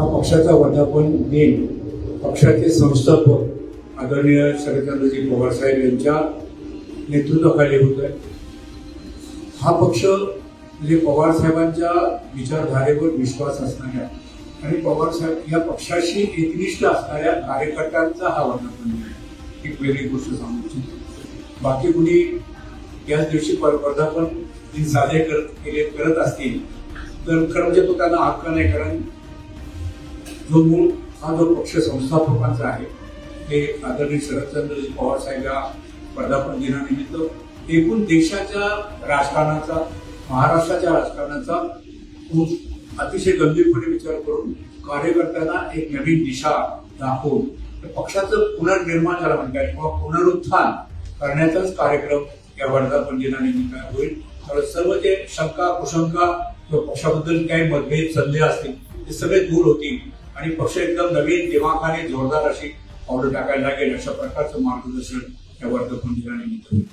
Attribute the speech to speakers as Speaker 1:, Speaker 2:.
Speaker 1: हा पक्षाचा वर्धापन दिन पक्षाचे संस्थापक आदरणीय शरदचंद्रजी पवार साहेब यांच्या नेतृत्वाखाली होत आहे हा पक्ष म्हणजे पवार साहेबांच्या विचारधारेवर विश्वास असणाऱ्या आणि पवार साहेब या पक्षाशी एकनिष्ठ असणाऱ्या कार्यकर्त्यांचा हा वर्धापन दिन आहे. एक वेगळी गोष्ट सांगू इच्छितो. बाकी कुणी याच दिवशी वर्धापन दिन साजरे करत केले करत असतील तर खरं म्हणजे तो त्यांना हक्क नाही कारण जो मूळ हा जो पक्ष संस्थापकांचा आहे ते आदरणीय शरदचंद्रजी पवार साहेब या वर्धापन दिनानिमित्त एकूण देशाच्या राजकारणाचा महाराष्ट्राच्या राजकारणाचा खूप अतिशय गंभीरपणे विचार करून कार्यकर्त्यांना एक नवीन दिशा दाखवून पक्षाचं पुनर्निर्माण झाला म्हणता येईल किंवा पुनरुत्थान करण्याचाच कार्यक्रम या वर्धापन दिनानिमित्त होईल. तर सर्व जे शंका कुशंका किंवा पक्षाबद्दल काही मतभेद संदेह असतील ते सगळे दूर होतील. आणि पक्ष एकदम नवीन दिमाखाने जोरदार अशी पावलं टाकायला लागेल अशा प्रकारचं मार्गदर्शन या वर्धापन दिनानिमित्त होईल.